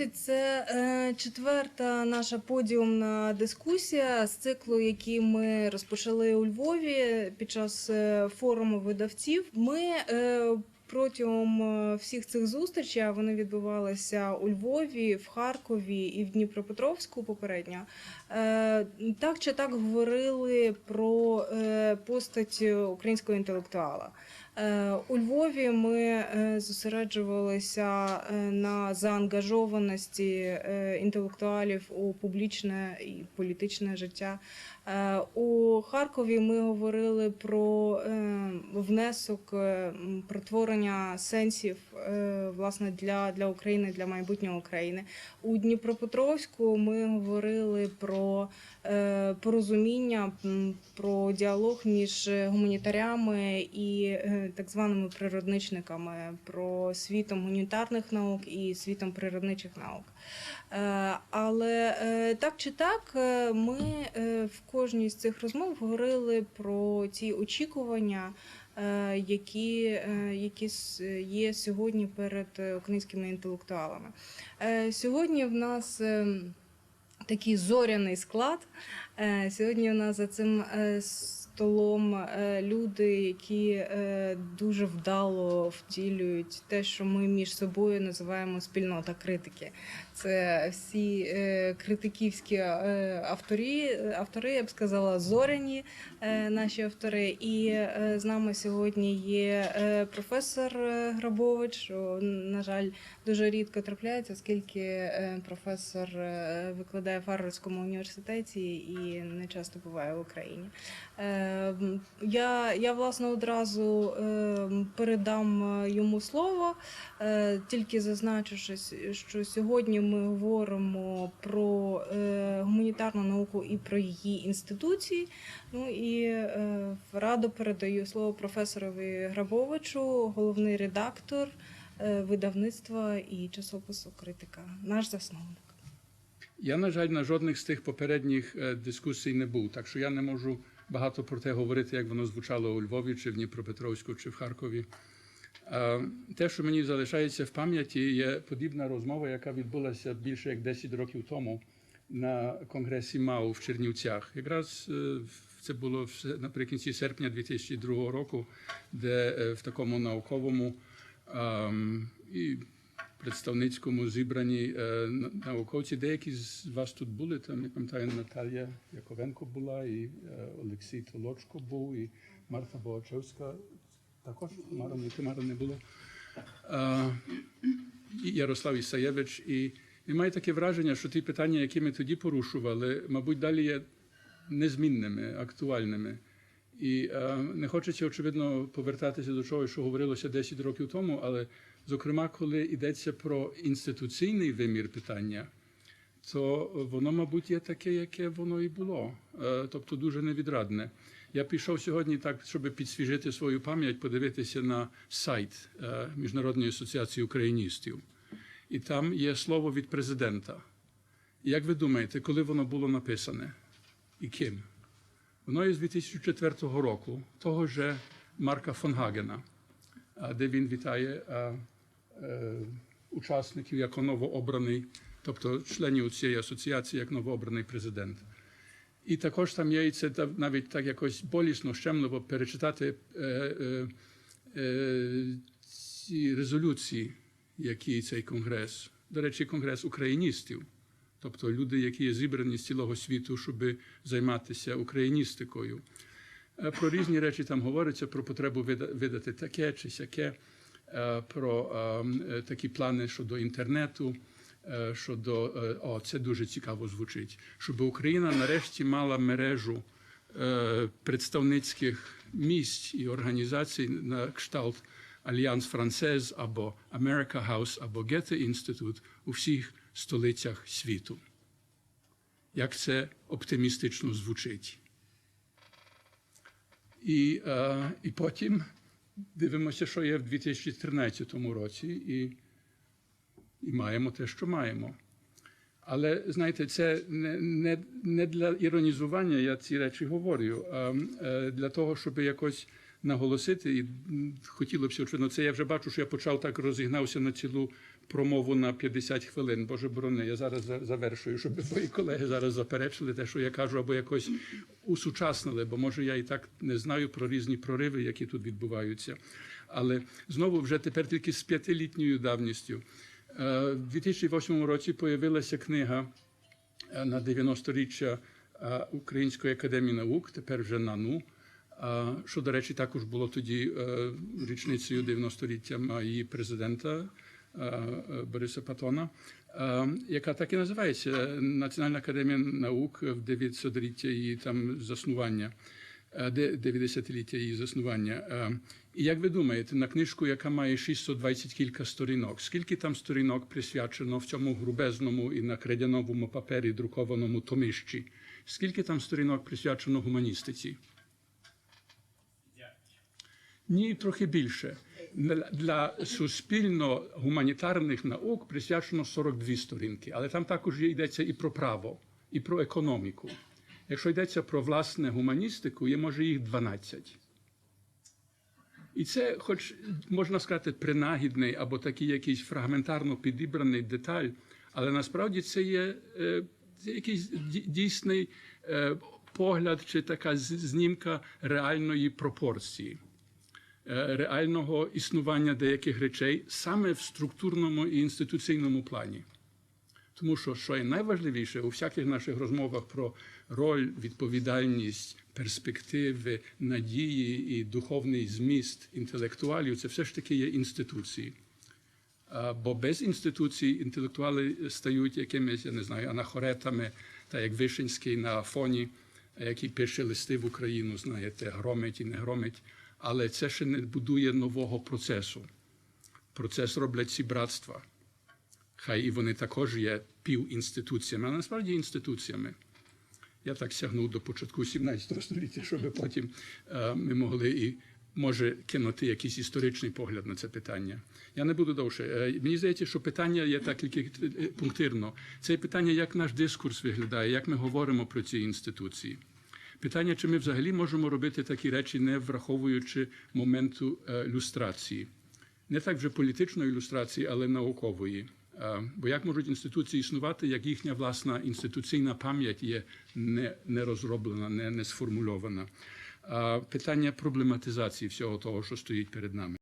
Друзі, це е, четверта наша подіумна дискусія з циклу, який ми розпочали у Львові під час е, форуму видавців. Ми е, протягом всіх цих зустрічей, вони відбувалися у Львові, в Харкові і в Дніпропетровську попередньо. Так чи так говорили про постать українського інтелектуала. Е, У Львові ми е, зосереджувалися е, на заангажованості інтелектуалів у публічне і політичне життя. У Харкові ми говорили про внесок, е, м, про творення сенсів власне для, для України, для майбутнього України. У Дніпропетровську ми говорили про порозуміння, про діалог між гуманітарями і так званими природничниками, про світом гуманітарних наук і світом природничих наук. Е, Але е, так чи так, е, ми в кожній з цих розмов говорили про ті очікування, які, які є сьогодні перед українськими інтелектуалами. Сьогодні в нас такий зоряний склад. Сьогодні у нас за цим столом е, люди, які е, дуже вдало втілюють те, що ми між собою називаємо спільнота критики. Це всі е, критиківські авторі, автори, я б сказала, зоряні наші автори. І з нами сьогодні є професор Грабович, що, на жаль, дуже рідко трапляється, оскільки професор викладає в Гарвардському університеті і не часто буває в Україні. Е, м, Я, я власне одразу е, передам е, йому слово, е, тільки зазначу, що, сьогодні ми говоримо про е, гуманітарну науку і про її інституції. Ну і радо передаю слово професорові Грабовичу, головний редактор видавництва і часопису Критика, наш засновник. Я, на жаль, на жодних з тих попередніх дискусій не був, так що я не можу багато про те говорити, як воно звучало у Львові, чи в Дніпропетровську, чи в Харкові. Те, що мені залишається в пам'яті, є подібна розмова, яка відбулася більше як 10 років тому на конгресі МАУ в Чернівцях. Якраз е, це було наприкінці серпня 2002 року, де е, в такому науковому представницькому зібранні е, науковці. Деякі з вас тут були. Там я пам'ятаю, Наталія Яковенко була, і е, Олексій Толочко був, і Марта Богачевська також Мара не Тамара не було. І Ярослав Ісаєвич. І, і маю таке враження, що ті питання, які ми тоді порушували, мабуть, далі є незмінними, актуальними. І е, не хочеться, очевидно, повертатися до чого, що говорилося 10 років тому, але, зокрема, коли йдеться про інституційний вимір питання, то воно, мабуть, є таке, яке воно і було, Е, тобто дуже невідрадне. Я пішов сьогодні так, щоб підсвіжити свою пам'ять, подивитися на сайт е, Міжнародної асоціації україністів. І там є слово від президента. Як ви думаєте, коли воно було написане і ким? Воно є з 2004 року, того же Марка фон Гагена, де він вітає а, е, учасників як новообраний, тобто членів цієї асоціації як новообраний президент. І також там є і це навіть так якось болісно, щемливо перечитати е, е, е, ці резолюції, які цей конгрес, до речі, конгрес україністів, тобто люди, які є зібрані з цілого світу, щоб займатися україністикою. Е, Про різні речі там говориться про потребу вида- видати таке чи сяке, е, про е, е, такі плани щодо інтернету. Щодо о, це дуже цікаво звучить, щоб Україна нарешті мала мережу представницьких місць і організацій на кшталт Альянс Францез або America House або Гете Інститут у всіх столицях світу. Як це оптимістично звучить. І, е, і потім дивимося, що є в 2013 році, і, і маємо те, що маємо. Але знаєте, це не, не, не для іронізування я ці речі говорю, а е, для того, щоб якось наголосити, і хотілося б, очевидно, це я вже бачу, що я почав так розігнався на цілу промову на 50 хвилин. Боже борони, я зараз завершую, щоб мої колеги зараз заперечили те, що я кажу, або якось усучаснили, бо може я і так не знаю про різні прориви, які тут відбуваються. Але знову вже тепер тільки з п'ятилітньою давністю. Е, В 2008 році появилася книга е, на 90-річчя е, Української академії наук, тепер вже НАНУ. Що, до речі, також було тоді річницею 90-ліття її президента Бориса Патона, е, яка так і називається Національна академія наук в 900-ліття її там заснування, е, 90-ліття її заснування. Е, І як ви думаєте, на книжку, яка має 620 кілька сторінок, скільки там сторінок присвячено в цьому грубезному і на кредяновому папері друкованому томищі? Скільки там сторінок присвячено гуманістиці? Ні, трохи більше. Для- Для суспільно-гуманітарних наук присвячено 42 сторінки, але там також йдеться і про право, і про економіку. Якщо йдеться про власне гуманістику, є може їх 12. І це, хоч можна сказати, принагідний або такий якийсь фрагментарно підібраний деталь, але насправді це є е, якийсь дійсний е, погляд чи така знімка реальної пропорції, реального існування деяких речей саме в структурному і інституційному плані. Тому що, що є найважливіше у всяких наших розмовах про роль, відповідальність, перспективи, надії і духовний зміст інтелектуалів, це все ж таки є інституції. Бо без інституцій інтелектуали стають якимись, я не знаю, анахоретами, та як Вишинський на Афоні, який пише листи в Україну, знаєте, громить і не громить. Але це ще не будує нового процесу. Процес роблять ці братства. Хай і вони також є півінституціями, а насправді інституціями. Я так сягнув до початку 17 століття, щоб потім е, ми могли і може кинути якийсь історичний погляд на це питання. Я не буду довше. Е, мені здається, що питання є так тільки е, пунктирно. Це питання, як наш дискурс виглядає, як ми говоримо про ці інституції. Питання, чи ми взагалі можемо робити такі речі, не враховуючи моменту е, люстрації. Не так вже політичної ілюстрації, але наукової. Е, Бо як можуть інституції існувати, як їхня власна інституційна пам'ять є не, не розроблена, не, не сформульована. Е, Питання проблематизації всього того, що стоїть перед нами.